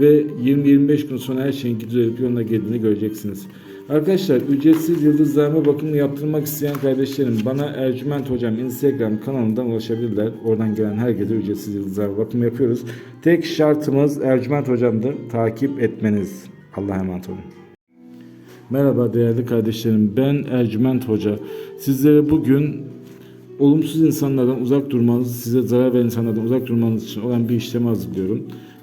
ve 20-25 gün sonra her şeyin düzelip yoluna girdiğini göreceksiniz. Arkadaşlar ücretsiz yıldızlarma bakımını yaptırmak isteyen kardeşlerim bana Ercüment Hocam Instagram kanalından ulaşabilirler. Oradan gelen herkese ücretsiz yıldızlarma bakımı yapıyoruz. Tek şartımız Ercüment Hocam'dır. Takip etmeniz. Allah'a emanet olun. Merhaba değerli kardeşlerim. Ben Ercüment Hoca. Sizlere bugün olumsuz insanlardan uzak durmanız, size zarar veren insanlardan uzak durmanız için olan bir işlemi hazırlıyorum.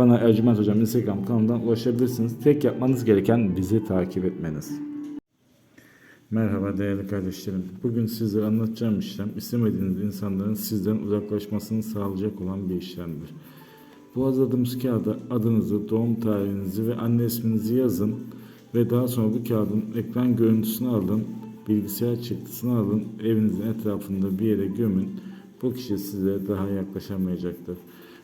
bana Ercüment Hocam Instagram kanalından ulaşabilirsiniz. Tek yapmanız gereken bizi takip etmeniz. Merhaba değerli kardeşlerim. Bugün sizlere anlatacağım işlem istemediğiniz insanların sizden uzaklaşmasını sağlayacak olan bir işlemdir. Bu hazırladığımız kağıda adınızı, doğum tarihinizi ve anne isminizi yazın ve daha sonra bu kağıdın ekran görüntüsünü alın, bilgisayar çıktısını alın, evinizin etrafında bir yere gömün. Bu kişi size daha yaklaşamayacaktır.